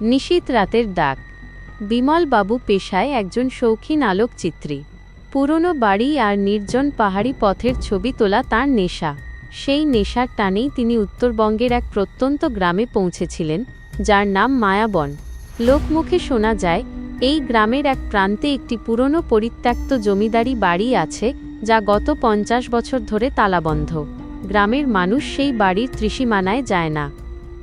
নিশীত রাতের ডাক বিমলবাবু পেশায় একজন শৌখিন আলোকচিত্রী। পুরনো বাড়ি আর নির্জন পাহাড়ি পথের ছবি তোলা তার নেশা। সেই নেশার টানেই তিনি উত্তরবঙ্গের এক প্রত্যন্ত গ্রামে পৌঁছেছিলেন, যার নাম মায়াবন। লোকমুখে শোনা যায়, এই গ্রামের এক প্রান্তে একটি পুরনো পরিত্যক্ত জমিদারি বাড়ি আছে, যা গত পঞ্চাশ বছর ধরে তালাবন্ধ। গ্রামের মানুষ সেই বাড়ির ত্রিসীমানায় যায় না।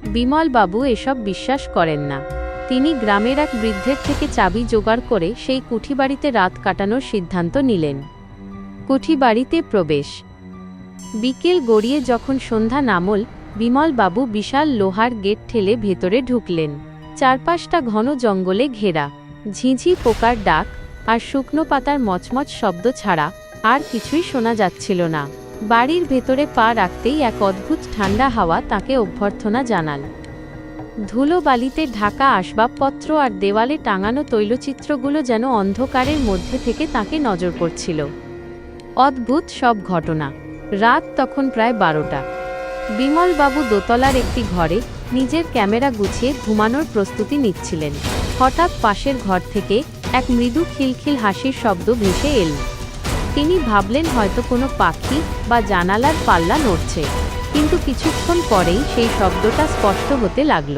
বিমলবাবু এসব বিশ্বাস করেন না। তিনি গ্রামের এক বৃদ্ধের থেকে চাবি জোগাড় করে সেই কুঠিবাড়িতে রাত কাটানোর সিদ্ধান্ত নিলেন। কুঠিবাড়িতে প্রবেশ। বিকেল গড়িয়ে যখন সন্ধ্যা নামল বিমলবাবু বিশাল লোহার গেট ঠেলে ভেতরে ঢুকলেন। চারপাশটা ঘন জঙ্গলে ঘেরা। ঝিঝি পোকার ডাক আর শুকনো পাতার মচমচ শব্দ ছাড়া আর কিছুই শোনা যাচ্ছিল না। বাড়ির ভেতরে পা রাখতেই এক অদ্ভুত ঠান্ডা হাওয়া তাকে অভ্যর্থনা জানাল। ধুলো বালিতে ঢাকা আসবাবপত্র আর দেওয়ালে টাঙানো তৈলচিত্রগুলো যেন অন্ধকারের মধ্যে থেকে তাকে নজর করছিল অদ্ভুত সব ঘটনা। রাত তখন প্রায় বারোটা। বিমলবাবু দোতলার একটি ঘরে নিজের ক্যামেরা গুছিয়ে ঘুমানোর প্রস্তুতি নিচ্ছিলেন। হঠাৎ পাশের ঘর থেকে এক মৃদু খিলখিল হাসির শব্দ ভেসে এল। তিনি ভাবলেন হয়তো কোনো পাখি বা জানালার পাল্লা নড়ছে। কিন্তু কিছুক্ষণ পরেই সেই শব্দটা স্পষ্ট হতে লাগল।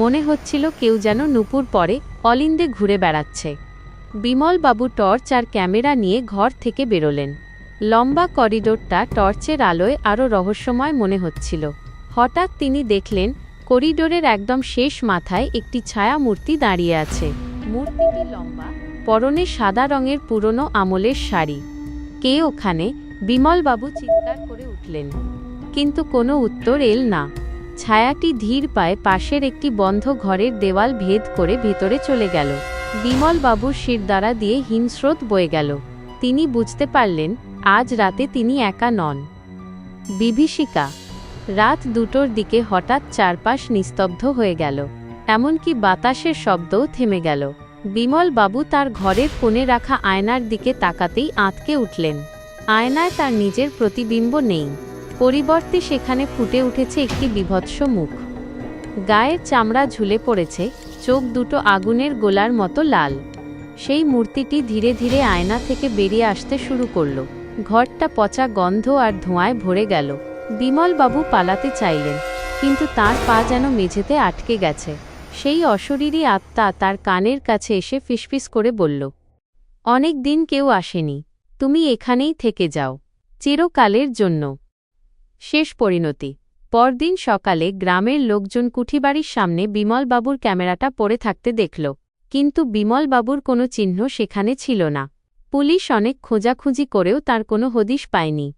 মনে হচ্ছিল কেউ যেন নুপুর পরে অলিন্দে ঘুরে বেড়াচ্ছে। বিমলবাবু টর্চ আর ক্যামেরা নিয়ে ঘর থেকে বেরোলেন। লম্বা করিডোরটা টর্চের আলোয় আরও রহস্যময় মনে হচ্ছিল। হঠাৎ তিনি দেখলেন, করিডোরের একদম শেষ মাথায় একটি ছায়া মূর্তি দাঁড়িয়ে আছে। মূর্তিটি লম্বা, পরনে সাদা রঙের পুরনো আমলের শাড়ি। কে ওখানে? বিমলবাবু চিৎকার করে উঠলেন। কিন্তু কোনো উত্তর এল না। ছায়াটি ধীর পায়ে পাশের একটি বন্ধ ঘরের দেওয়াল ভেদ করে ভেতরে চলে গেল। বিমলবাবুর শিরদাঁড়া দিয়ে হিমস্রোত বয়ে গেল। তিনি বুঝতে পারলেন, আজ রাতে তিনি একা নন। বিভীষিকা, রাত দুটোর দিকে হঠাৎ চারপাশ নিস্তব্ধ হয়ে গেল। এমনকি বাতাসের শব্দও থেমে গেল। বিমল বাবু তার ঘরের কোণে রাখা আয়নার দিকে তাকাতেই আঁতকে উঠলেন। আয়নায় তার নিজের প্রতিবিম্ব নেই। পরিবর্তে সেখানে ফুটে উঠেছে একটি বিভৎস মুখ। গায়ের চামড়া ঝুলে পড়েছে, চোখ দুটো আগুনের গোলার মতো লাল। সেই মূর্তিটি ধীরে ধীরে আয়না থেকে বেরিয়ে আসতে শুরু করল। ঘরটা পচা গন্ধ আর ধোঁয়ায় ভরে গেল। বিমলবাবু পালাতে চাইলেন, কিন্তু তার পা যেন মেঝেতে আটকে গেছে। সেই অশরীরী আত্মা তার কানের কাছে এসে ফিসফিস করে বলল, অনেক দিন কেউ আসেনি, তুমি এখানেই থেকে যাও, চিরকালের জন্য। শেষ পরিণতি। পরদিন সকালে গ্রামের লোকজন কুঠিবাড়ির সামনে বিমলবাবুর ক্যামেরাটা পড়ে থাকতে দেখল, কিন্তু বিমলবাবুর কোনো চিহ্ন সেখানে ছিল না। পুলিশ অনেক খোঁজাখুঁজি করেও তার কোনো হদিশ পায়নি।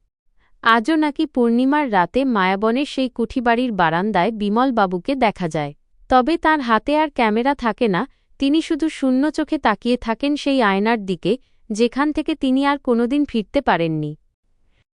আজও নাকি পূর্ণিমার রাতে মায়াবনের সেই কুঠিবাড়ির বারান্দায় বিমলবাবুকে দেখা যায়। তবে তার হাতে আর ক্যামেরা থাকে না, তিনি শুধু শূন্য চোখে তাকিয়ে থাকেন সেই আয়নার দিকে, যেখান থেকে তিনি আর কোনোদিন ফিরতে পারেননি।